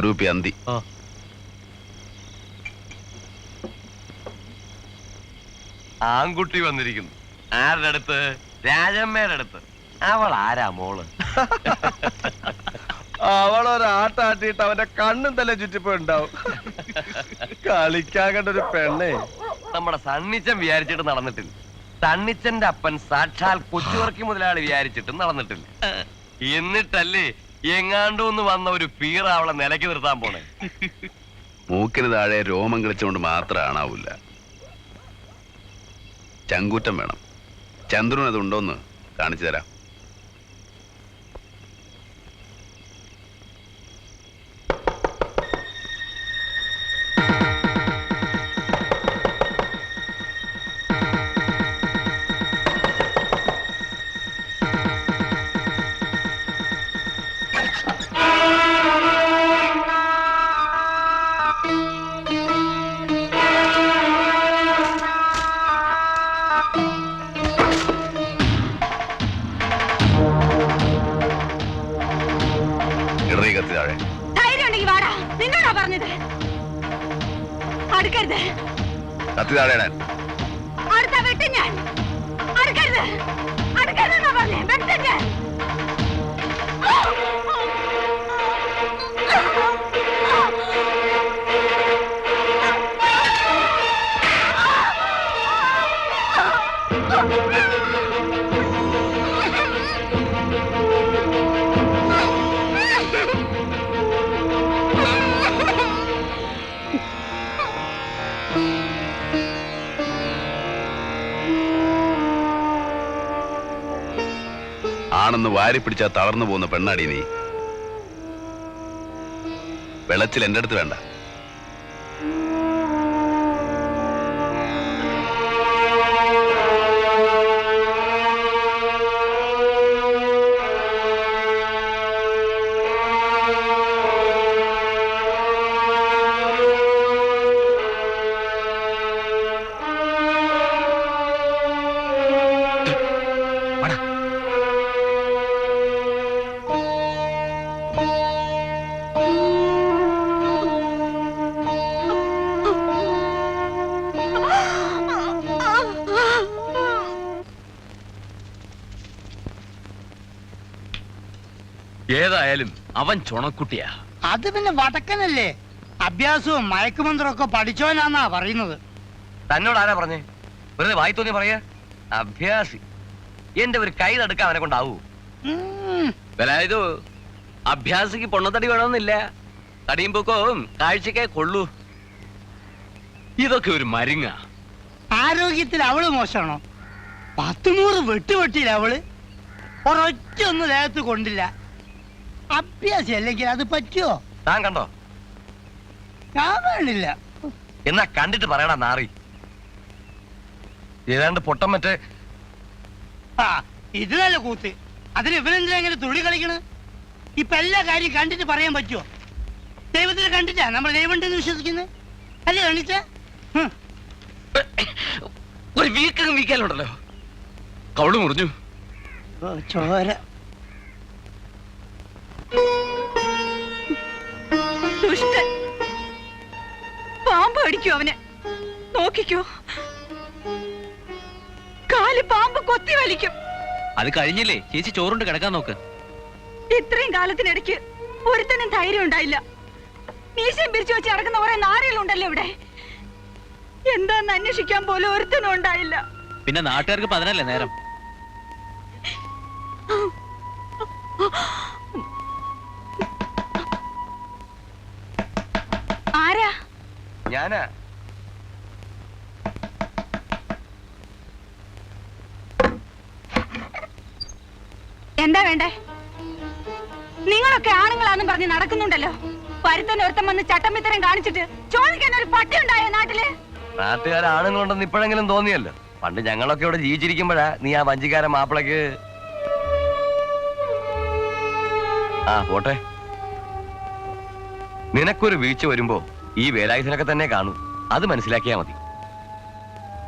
ഒരു കുപ്പി അന്തി ആൺകുട്ടി വന്നിരിക്കുന്നു. ആരുടെ അടുത്ത്? രാജമ്മയുടെ അടുത്ത്. അവൾ ആരാ മോൾ? അവളൊരാട്ടാട്ടിട്ട് അവന്റെ കണ്ണും തന്നെ ചുറ്റിപ്പോയിണ്ടാവും കളിക്കാൻ കണ്ട ഒരു പെണ്ണേ. നമ്മുടെ സണ്ണിച്ചൻ വിചാരിച്ചിട്ട് നടന്നിട്ടില്ല. സണ്ണിച്ചന്റെ അപ്പൻ സാക്ഷാൽ കൊച്ചുവർക്കി മുതലാളി വിചാരിച്ചിട്ടും നടന്നിട്ടില്ല. എന്നിട്ടല്ലേ എങ്ങാണ്ടൂന്ന് വന്ന ഒരു പീറ അവളെ നിലയ്ക്ക് നിർത്താൻ പോണേ. മൂക്കിന് താഴെ രോമം കളിച്ചുകൊണ്ട് മാത്രം ആണാവില്ല. ചങ്കൂറ്റം വേണം. ചന്ദ്രൻ അതുണ്ടോന്ന് കാണിച്ചു തരാം. താഴെ വാരി പിടിച്ചാ തളർന്നു പോകുന്ന പെണ്ണാടി നീ. വെളച്ചിൽ എന്റെ അടുത്ത് വേണ്ട. ഏതായാലും അവൻ ചുണക്കുട്ടിയാ. അത് പിന്നെ വടക്കനല്ലേ? അഭ്യാസവും മയക്കുമന്ത്രവും ഒക്കെ പഠിച്ചോനാന്നാ പറയുന്നത്. തന്നോട് ആരാ പറഞ്ഞേ? വെറുതെ വായി തോന്നി പറയാ? അഭ്യാസി. എന്റെ ഒരു കൈ തടുക്കാൻ അവനെ കൊണ്ടാവൂ. അതായത് അഭ്യാസിക്ക് പൊണ്ണത്തടി വേണമെന്നില്ല. തടിയും പൊക്കവും കാഴ്ചക്കേ കൊള്ളൂ. ഇതൊക്കെ ഒരു മരുങ്ങ. ആരോഗ്യത്തിൽ അവൾ മോശമാണോ? പത്തുനൂറ് വെട്ടുവെട്ടിയില്ല അവൾ? ഒരൊറ്റ ഒന്നും ദേഹത്ത് കൊണ്ടില്ല. അഭ്യാസം അല്ലെങ്കിൽ അത് പറ്റുമോ താൻ കണ്ടോ? ഞാൻ വേണില്ല എന്നാ കണ്ടിട്ട് പറയടാ നാറി. ഏതാണ്ട് പൊട്ടം മറ്റേ ആ ഇത് നല്ല കൂത്ത്. അതിന് ഇവനെന്തിനാ ഇങ്ങനെ തുള്ളി കളിക്കണ്? ഇപ്പൊ എല്ലാ കാര്യം കണ്ടിട്ട് പറയാൻ പറ്റുമോ ദൈവത്തിനെ കണ്ടിട്ടാ നമ്മൾ ദൈവം ഉണ്ടെന്ന് വിശ്വസിക്കുന്നത് അല്ലേ കണിച്ച ഒരു വീക്കം വീക്കാലുണ്ടല്ലോ. കവൾ മുറിഞ്ഞു. ചോര. ദുഷ്ടൻ. പാമ്പ് അടിക്കോ അവനെ. നോക്കിക്കോ. കാൽ പാമ്പ് കൊത്തി വലിക്കും. അത് കഴിഞ്ഞില്ലേ? ചേച്ചി ചോറുണ്ട് കിടക്കാൻ നോക്ക്. ഇത്രയും കാലത്തിനിടയ്ക്ക് ഒരുത്തനും ധൈര്യം ഉണ്ടായില്ല. മീശയും പിരിച്ചു വെച്ച് നടക്കുന്ന കുറെ നാരകളുണ്ടല്ലോ ഇവിടെ. എന്താന്ന് അന്വേഷിക്കാൻ പോലും ഒരുത്തനും ഉണ്ടായില്ല. പിന്നെ നാട്ടുകാർക്ക് പതിനല്ലേ നേരം? ഞാനാ. എന്താ വേണ്ടേ? നിങ്ങളൊക്കെ ആണുങ്ങളാന്നും പറഞ്ഞ് നടക്കുന്നുണ്ടല്ലോ. പരുത്തൻ ഒരുത്തം വന്ന് ചട്ടമ്പിത്തരം കാണിച്ചിട്ട് ചോദിക്കാൻ ഒരു പട്ടി ഉണ്ടായോ നാട്ടിൽ? നാട്ടുകാർ ആണുങ്ങളുണ്ടെന്ന് ഇപ്പോഴെങ്കിലും തോന്നിയല്ലോ. പണ്ട് ഞങ്ങളൊക്കെ ഇവിടെ ജീവിച്ചിരിക്കുമ്പോഴാ നീ ആ വഞ്ചിക്കാരൻ മാപ്പിളക്ക് ആ പോട്ടെ. നിനക്കൊരു വീഴ്ച വരുമ്പോ ഈ വേലായുധനൊക്കെ തന്നെ കാണൂ. അത് മനസ്സിലാക്കിയാ മതി.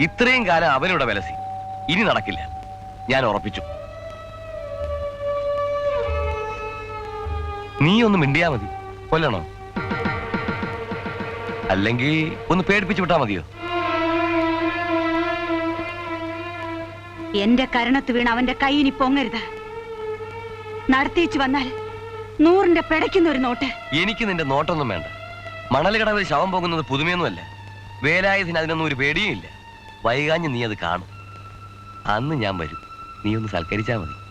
ഇത്രയും കാലം അവനിവിടെ വിലസി. ഇനി നടക്കില്ല. ഞാൻ ഉറപ്പിച്ചു. നീ ഒന്ന് മിണ്ടിയാ മതി. കൊല്ലണോ? അല്ലെങ്കിൽ ഒന്ന് പേടിപ്പിച്ചു വിട്ടാ മതിയോ? എന്റെ കരണത്ത് വീണ് അവന്റെ കൈയിനി പൊങ്ങരുത്. നടത്തിച്ചു വന്നാൽ നൂറിന്റെ പിടയ്ക്കുന്ന ഒരു നോട്ട്. എനിക്ക് നിന്റെ നോട്ടൊന്നും വേണ്ട. മണൽ കടവിൽ ശവം പോകുന്നത് പുതുമയൊന്നുമല്ല. വേലായുധന് അതിനൊന്നും ഒരു പേടിയും ഇല്ല വൈകാഞ്ഞ് നീ അത് കാണും. അന്ന് ഞാൻ വരും. നീ ഒന്ന് സൽക്കരിച്ചാൽ മതി.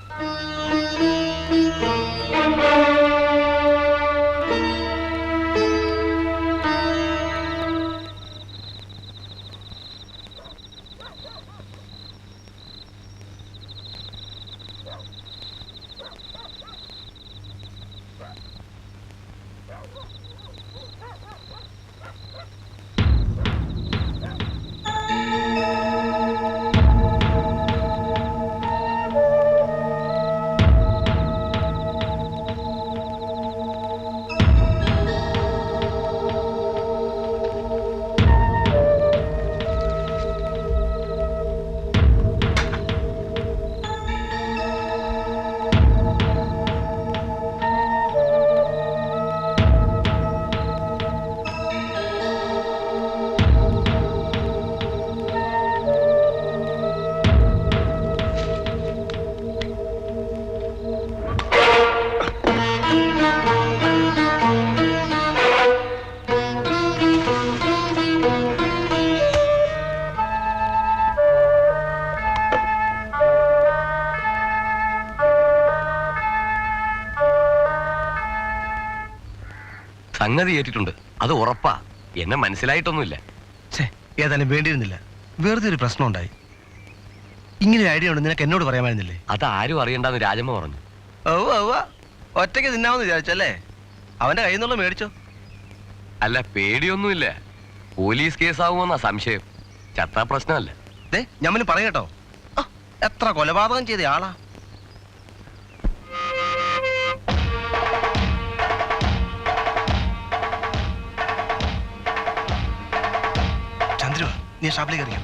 സംഗതി ഏറ്റിട്ടുണ്ട്. അത് ഉറപ്പാ. എന്നെ മനസ്സിലായിട്ടൊന്നുമില്ല. ഏതായാലും വേണ്ടിയിരുന്നില്ല. വെറുതെ ഒരു പ്രശ്നം ഉണ്ടായി. ഇങ്ങനെ ഐഡിയ ഉണ്ട്? നിനക്ക് എന്നോട് പറയാമായിരുന്നില്ലേ അത് ആരും അറിയണ്ടെന്ന് രാജമ്മ പറഞ്ഞു. ഓ ഓ ഒറ്റയ്ക്ക് തിന്നാമെന്ന് വിചാരിച്ചല്ലേ? അവന്റെ കയ്യിൽ നിന്നുള്ള മേടിച്ചോ. അല്ല പേടിയൊന്നുമില്ല. പോലീസ് കേസാവുമെന്നാ സംശയം. ചത്താ പ്രശ്നമല്ല. ഞമ്മന് പറയട്ടോ. എത്ര കൊലപാതകം ചെയ്ത ആളാ. നീ ഷാപ്പിലേക്ക് അറിയാം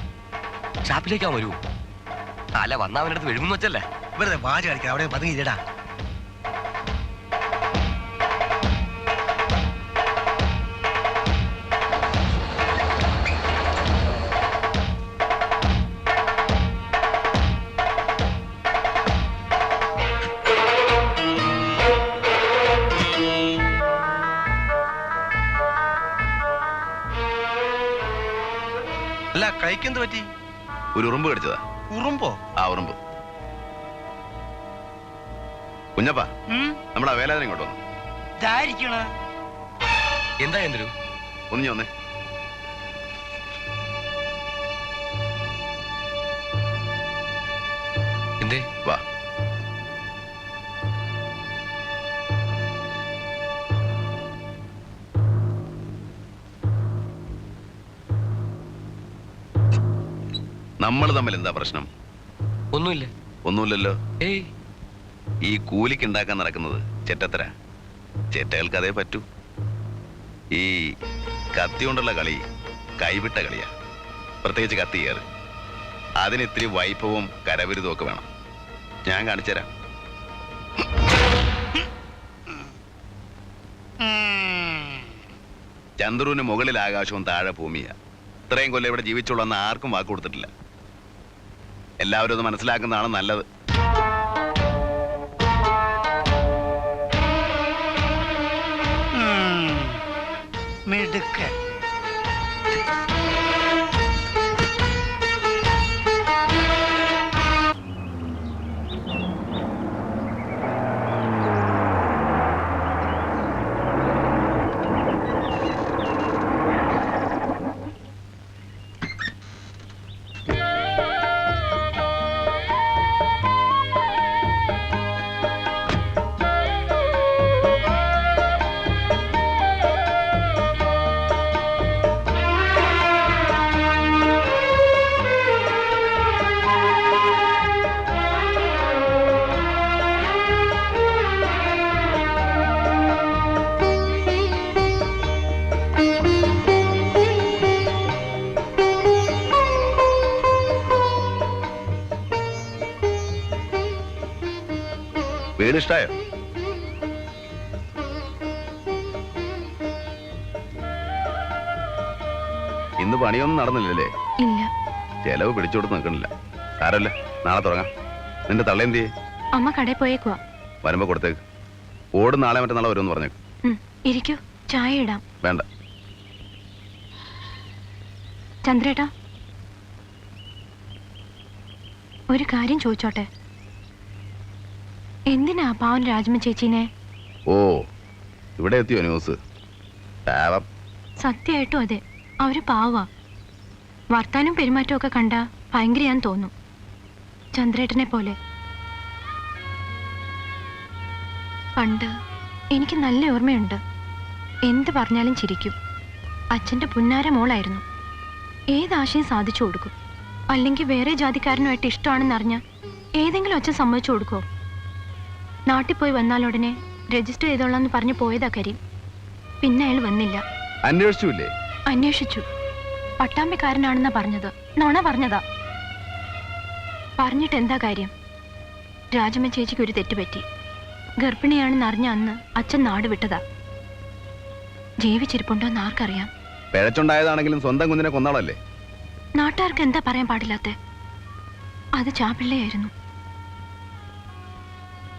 ഷാപ്പിലേക്കാ വരൂ. അല്ല വന്നാ അവന്റെ അടുത്ത് വിഴുങ്ങുന്നു വെച്ചല്ലേ? വെറുതെ വാച കളിക്കാം അവിടെ പതുങ്ങിയില്ലടാ അല്ല കഴിക്കെന്ത് പറ്റി? ഒരു ഉറുമ്പ് കടിച്ചതാ. ഉറുമ്പോ? ആ ഉറുമ്പ്. കുഞ്ഞപ്പാ നമ്മളാ വേലാതിനെ ഇങ്ങോട്ട് വന്നു. എന്താ എന്തൊരു ഒന്ന് ഞാൻ വന്നേ. എന്തേ? വാ. നമ്മൾ തമ്മിൽ എന്താ പ്രശ്നം? ഒന്നുമില്ല. ഒന്നുമില്ലല്ലോ. ഏയ്. ഈ കൂലിക്ക് ഉണ്ടാക്കാൻ നടക്കുന്നത് ചെറ്റത്തര. ചെറ്റകൾക്ക് അതേ പറ്റൂ. ഈ കത്തി കൊണ്ടുള്ള കളി കൈവിട്ട കളിയാ. പ്രത്യേകിച്ച് കത്തി കയറ്. അതിന് ഇത്തിരി വൈഭവവും കരവിരുതും ഒക്കെ വേണം. ഞാൻ കാണിച്ചുതരാം. ചന്ദ്രുവിന് മുകളിൽ ആകാശവും താഴെ ഭൂമിയാ. ഇത്രയും കൊല്ലം ഇവിടെ ജീവിച്ചോളൂ എന്ന് ആർക്കും വാക്ക് കൊടുത്തിട്ടില്ല. എല്ലാവരും അത് മനസ്സിലാക്കുന്നതാണ് നല്ലത്. മിടുക്കൻ. ഇഷ്ടായോ? ഇന്ന് പണിയൊന്നും നടന്നില്ലല്ലേ? ഇല്ല. ചെലവ് പിടിച്ചോട്ട് നിൽക്കണില്ല. സാരമില്ല നാളെ തുടങ്ങാം നിന്റെ തള്ള എന്ത് അമ്മ കടയിൽ പോയേക്കുവാ. വരുമ്പോ കൊടുത്തേക്ക്. ഓട് നാളെ മറ്റന്നാളെ വരുമെന്ന് പറഞ്ഞേക്ക്. ഇരിക്കൂ. ചായ ഇടാം. വേണ്ട. ചന്ദ്രേട്ടാ. ഒരു കാര്യം ചോദിച്ചോട്ടെ? എന്തിനാ പാവൻ രാജ്മ ചേച്ചീനെ? ഓ ഇവിടെ എത്തിയോ ന്യൂസ്? പാവം. സത്യമായിട്ടും അതെ. അവർ പാവാ. വർത്താനും പെരുമാറ്റവും ഒക്കെ കണ്ട ഭയങ്കരയാൻ തോന്നും. ചന്ദ്രേട്ടനെ പോലെ. പണ്ട് എനിക്ക് നല്ല ഓർമ്മയുണ്ട്. എന്ത് പറഞ്ഞാലും ചിരിക്കും. അച്ഛന്റെ പുന്നാര മോളായിരുന്നു. ഏതാശയം സാധിച്ചു കൊടുക്കും? അല്ലെങ്കിൽ വേറെ ജാതിക്കാരനുമായിട്ട് ഇഷ്ടമാണെന്നറിഞ്ഞ ഏതെങ്കിലും അച്ഛൻ സമ്മതിച്ചു കൊടുക്കുമോ നാട്ടിൽ പോയി വന്നാലുടനെ രജിസ്റ്റർ ചെയ്തോളാന്ന് പറഞ്ഞു പോയതാ കരീം. പിന്നെ അയാൾ വന്നില്ല. അന്വേഷിച്ചില്ലേ? അന്വേഷിച്ചു. പട്ടാമ്പിക്കാരനാണെന്നാ പറഞ്ഞത്. നുണ പറഞ്ഞതാ. പറഞ്ഞിട്ട് എന്താ കാര്യം? രാജമ്മ ചേച്ചിക്ക് ഒരു തെറ്റുപറ്റി ഗർഭിണിയാണെന്ന് അറിഞ്ഞ അന്ന് അച്ഛൻ നാട് വിട്ടതാ. ജീവിച്ചിരിപ്പുണ്ടോന്ന് ആർക്കറിയാം. പിഴച്ചുണ്ടായതാണെങ്കിലും സ്വന്തം കുഞ്ഞിനെ കൊന്നാളല്ലേ? നാട്ടുകാർക്ക് എന്താ പറയാൻ പാടില്ലാത്ത? അത് ചാപ്പിള്ളയായിരുന്നു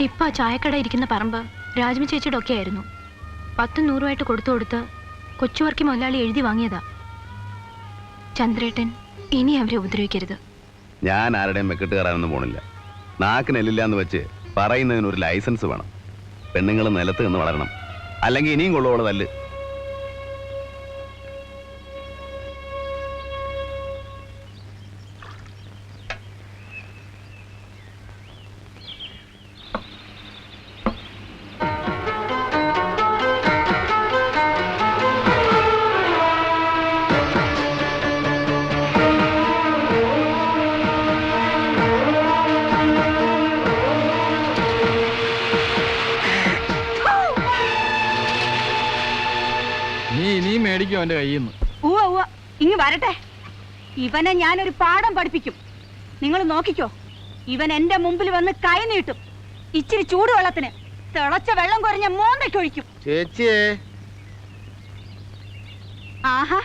ഇപ്പൊ ആ ചായക്കട ഇരിക്കുന്ന പറമ്പ് രാജ്മി ചേച്ചിയുടെ ഒക്കെ ആയിരുന്നു. പത്തും നൂറുമായിട്ട് കൊടുത്തു കൊടുത്ത് കൊച്ചുവർക്കി മുതലാളി എഴുതി വാങ്ങിയതാ. ചന്ദ്രേട്ടൻ ഇനി അവരെ ഉപദ്രവിക്കരുത്. ഞാൻ ആരുടെയും മെക്കിട്ട് കയറാനൊന്നും പോണില്ല. നാക്കിനെല്ലില്ല എന്ന് വെച്ച് പറയുന്നതിന് ഒരു ലൈസൻസ് വേണം. പെണ്ണുങ്ങൾ നിലത്ത് നിന്ന് വളരണം. അല്ലെങ്കിൽ ഇനിയും കൊള്ളുവോൾ നീ ഇനിയും മേടിക്കും അവന്റെ കയ്യിൽ നിന്ന് ഉവ്വ ഉവ്വ. ഇങ്ങ് വരട്ടെ. ഇവനെ ഞാനൊരു പാഠം പഠിപ്പിക്കും. നിങ്ങൾ നോക്കിക്കോ. ഇവൻ എന്റെ മുമ്പിൽ വന്ന് കൈ നീട്ടും. ഇച്ചിരി ചൂടുവെള്ളത്തിന് തിളച്ച വെള്ളം കുറഞ്ഞ മൂന്നൊഴിക്കും ചേച്ചിയേ. ആഹാ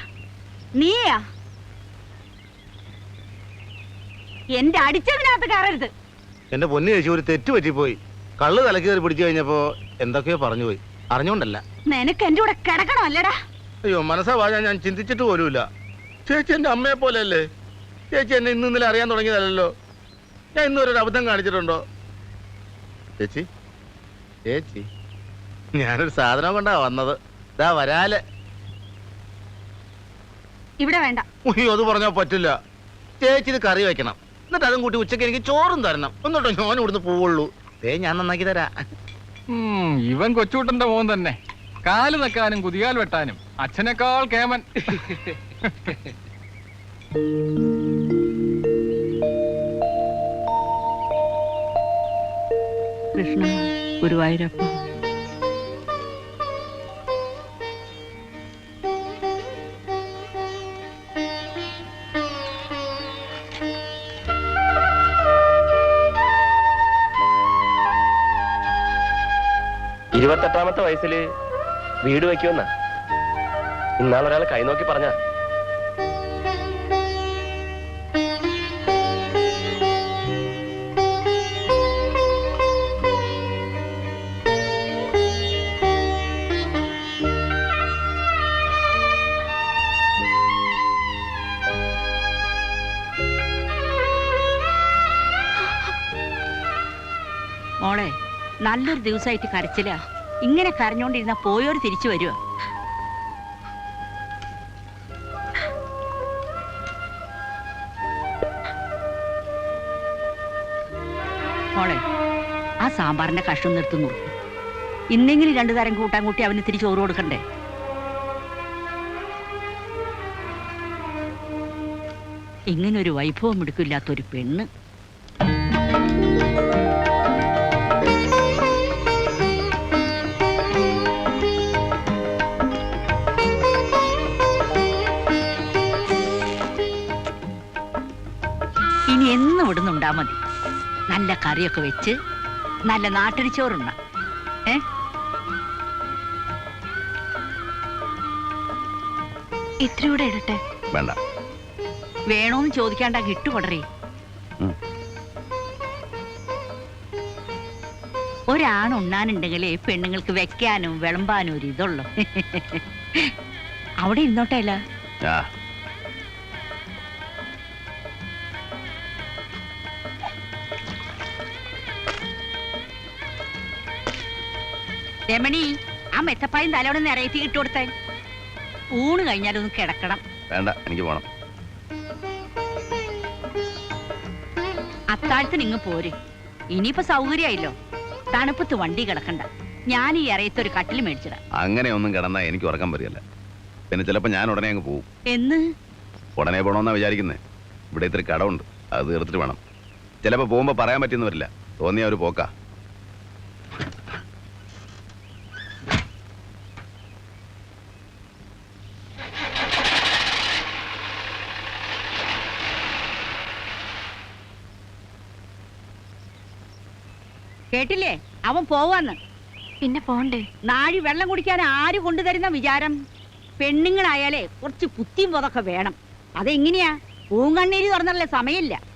നീയാ? എന്റെ അടിച്ചതിനകത്ത് കയറരുത്. എന്റെ പൊന്നു ചേച്ചി ഒരു തെറ്റ് പറ്റിപ്പോയി. കള്ള് തലക്കേറി പിടിച്ചു കഴിഞ്ഞപ്പോ എന്തൊക്കെയോ പറഞ്ഞുപോയി. അറിഞ്ഞോണ്ടല്ല. നിനക്ക് എന്റെ കൂടെ കിടക്കണം അല്ലടാ അയ്യോ മനസ്സാ വാഴ ഞാൻ ചിന്തിച്ചിട്ട് പോലുമില്ല. ചേച്ചി എന്റെ അമ്മയെ പോലെയല്ലേ? ചേച്ചി എന്നെ ഇന്ന് ഇന്നലെ അറിയാൻ തുടങ്ങിയതല്ലോ ഞാൻ ഇന്നൊരു അബദ്ധം കാണിച്ചിട്ടുണ്ടോ? ചേച്ചി ചേച്ചി ഞാനൊരു സാധനം കൊണ്ടാ വന്നത്. ഇതാ വരാലെ. ഇവിടെ വേണ്ട. അത് പറഞ്ഞാ പറ്റില്ല. ചേച്ചി ഇത് കറി വെക്കണം. എന്നിട്ട് അതും കൂട്ടി ഉച്ചയ്ക്ക് എനിക്ക് ചോറും തരണം. എന്നിട്ടോ ഞാൻ ഇവിടുന്ന് പോവുള്ളൂ. ഏ ഞാൻ നന്നാക്കി തരാ. ഇവൻ കൊച്ചുകൂട്ടന്റെ മോൻ തന്നെ. കാൽ നക്കാനും കുതികാൽ വെട്ടാനും. അച്ഛനേക്കാൾ കേമൻ. കൃഷ്ണ ഗുരുവായൂരപ്പ ഇരുപത്തെട്ടാമത്തെ വയസ്സിൽ വീട് ഇന്നാളൊരാൾ കൈ നോക്കി പറഞ്ഞ. മോളെ നല്ലൊരു ദിവസമായിട്ട് കരച്ചില്ല ഇങ്ങനെ കരഞ്ഞോണ്ടിരുന്ന പോയോര് തിരിച്ചു വരുമോ ആ സാമ്പാറിന്റെ കഷ്ണം നിർത്തി നുറുക്കും ഇന്നെങ്കിലും രണ്ടു തരം കൂട്ടാൻ കൂട്ടി അവന് ഇത്തിരി ചോറ് കൊടുക്കണ്ടേ? ഇങ്ങനൊരു വൈഭവം എടുക്കില്ലാത്തൊരു പെണ്ണ്. ഇനി എന്നും ഇടുന്നുണ്ടാ മതി. നല്ല കറിയൊക്കെ വെച്ച് നല്ല നാട്ടിൽ ചോറുണ്ട ഏ? ഇത്രയൂടെ ഇടട്ടെ? വേണ്ട. വേണോന്ന് ചോദിക്കാണ്ട കിട്ടുകൊടറി ഒരാണ് ഒരാണുണ്ണാനുണ്ടെങ്കിലേ പെണ്ണുങ്ങൾക്ക് വെക്കാനും വിളമ്പാനും ഒരു ഇതുള്ളു. അവിടെ ഇരുന്നോട്ടെ രമണി ആ മെത്തപ്പായും തലോടെ നിറയത്തി ഇട്ട് കൊടുത്തേ. ഊണ് കഴിഞ്ഞാലൊന്ന് കിടക്കണം. വേണ്ട എനിക്ക് പോണം. അത്താഴത്തിന് ഇങ്ങ് പോര്. ഇനിയിപ്പോ സൗകര്യമായില്ലോ. തണുപ്പത്ത് വണ്ടി കിടക്കണ്ട. ഞാൻ ഈ ഇറയത്ത് ഒരു കട്ടിൽ മേടിച്ചിടാം. അങ്ങനെ ഒന്നും കിടന്നാ എനിക്ക് ഉറക്കം വരികയല്ല. പിന്നെ ചിലപ്പോ ഞാൻ ഉടനെ അങ്ങ് പോകും എന്ന്? ഉടനെ പോണോന്നാ വിചാരിക്കുന്നേ. ഇവിടെ ഇത്തിരി കടമുണ്ട് അത് തീർത്തിട്ട് വേണം. ചിലപ്പോ പോകുമ്പോ പറയാൻ പറ്റിയെന്ന് വരില്ല. തോന്നിയ ഒരു പോക്കാ. കേട്ടില്ലേ? അവൻ പോവാന്ന്. പിന്നെ പോണ്ടേ? നാഴി വെള്ളം കുടിക്കാൻ ആര് കൊണ്ടുതരുന്ന വിചാരം? പെണ്ണുങ്ങളായാലേ കുറച്ച് പുത്തിയും പോതൊക്കെ വേണം. അതെങ്ങനെയാ? പൂങ്കണ്ണീര് തുറന്നല്ലേ സമയമില്ല.